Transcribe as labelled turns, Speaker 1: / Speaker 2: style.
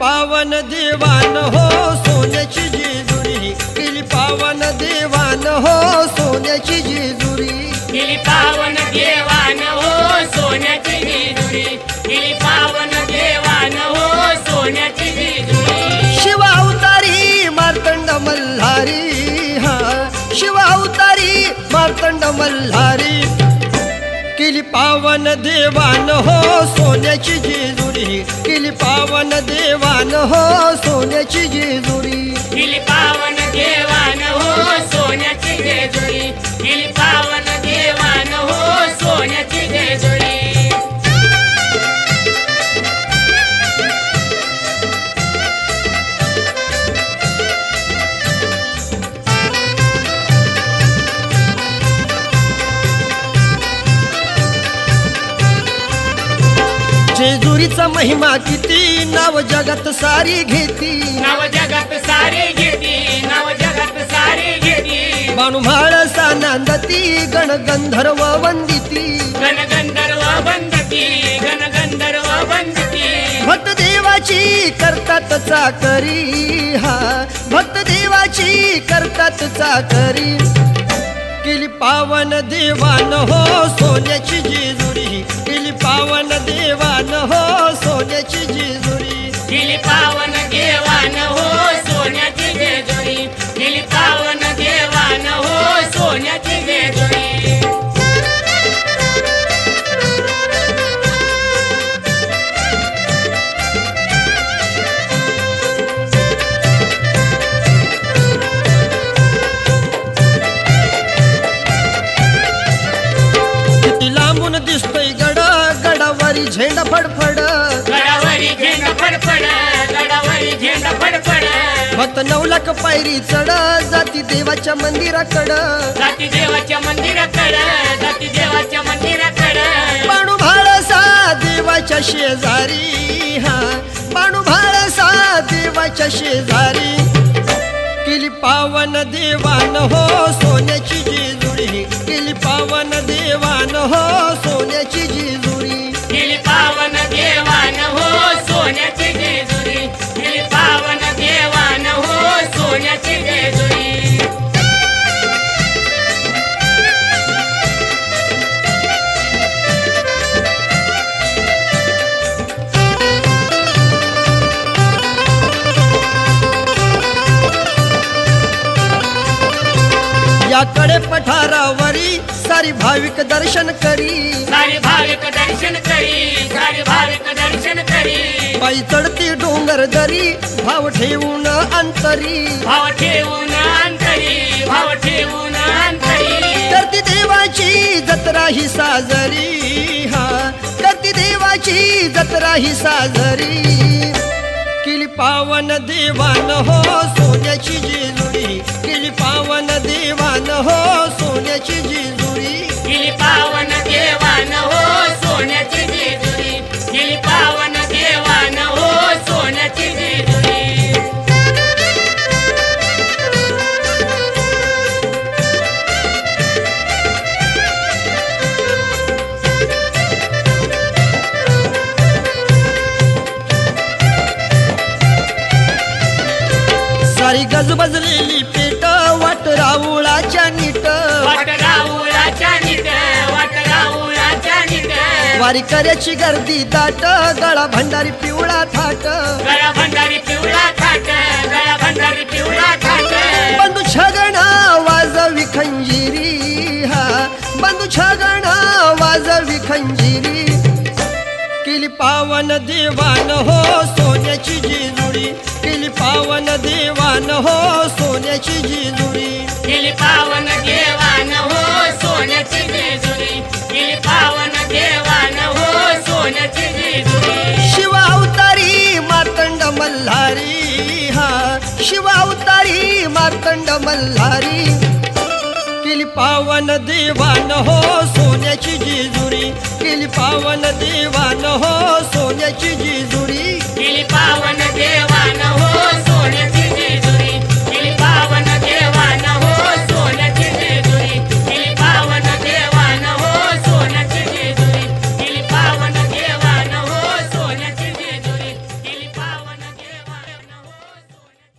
Speaker 1: पावन देवान हो सोन्याची जेजुरी. केली पावन देवान हो सोन्याची जेजुरी.
Speaker 2: गेली पावन देवान हो सोन्याची जेजुरी. गेली पावन देवान हो सोन्याची जेजुरी.
Speaker 1: शिव अवतारी मार्तंड मल्हारी. हा शिव अवतारी मार्तंड मल्हारी. केली पावन देवान हो सोन्याची जेजुरी. केली पावन देवान हो सोन्याची जेजुरी.
Speaker 2: केली पावन देवान हो सोन्याची जेजुरी. केली पावन
Speaker 1: जेजुरीचा महिमा किती? नाव जगात सारी घेती.
Speaker 2: नव जगत सारी घेती नव जगत सारी घेती.
Speaker 1: बाणुभाळ सानांदती गण गंधर्व वंदिती.
Speaker 2: गणगंधर्व बंदती गणगंधर्व बंदती
Speaker 1: भक्त देवाची करतात चाकरी. हा भक्त देवाची करतात चाकरी. केली पावन देवान हो सोन्याची जेजुरी. केली पावन देवान हो सोन्याची जेजुरी. नऊ लाख पायरी चढ जाती देवाच्या मंदिराकडं.
Speaker 2: जाती देवाच्या मंदिराकडं जाती देवाच्या मंदिराकडं.
Speaker 1: बाणू भाळसा देवाच्या शेजारी हा. बाणू भाळसा देवाच्या शेजारी. केली पावन देवान हो सोन्याची जेजुरी. केली पावन देवान हो सोन्याची जेजुरी.
Speaker 2: गेली पावन देवान हो
Speaker 1: याकडे पठारावरी सारी भाविक दर्शन करी.
Speaker 2: सारे भाविक दर्शन करी सारे भाविक दर्शन करी.
Speaker 1: पायी चढती डोंगर दरी भाव ठेवून अंतरी.
Speaker 2: भाव ठेवून अंतरी भाव ठेवून अंतरी.
Speaker 1: करती देवाची जत्रा ही साजरी. हा करती देवाची जत्रा ही साजरी. पावन देवान हो सोन्याची जेजुरी. किली पावन देवान हो सोन्याची जेजुरी.
Speaker 2: किली पावन
Speaker 1: सारी गज बजलेली पेट वाट राऊळाच्या नीट. वारी करायची गर्दी दाट गळा भंडारी पिवळा थाट.
Speaker 2: गळा भंडारी पिवळा थाट गळा भंडारी पिवळा थाट.
Speaker 1: बंधू छगणा वाजवी खंजिरी हा बंधू छगणा वाजवी खंजिरी केली पावन देवान हो सोन्याची जेजुरी. केली पावन देवान हो सोन्याची जेजुरी.
Speaker 2: गेली पावन देवान हो सोन्याची जेजुरी. गेली पावन देवान हो सोन्याची जेजुरी.
Speaker 1: शिव अवतारी मार्तंड मल्हारी हा. शिव अवतारी मार्तंड मल्हारी. केली पावन देवान हो सोन्याची जेजुरी. केली पावन देवान हो सोन्याची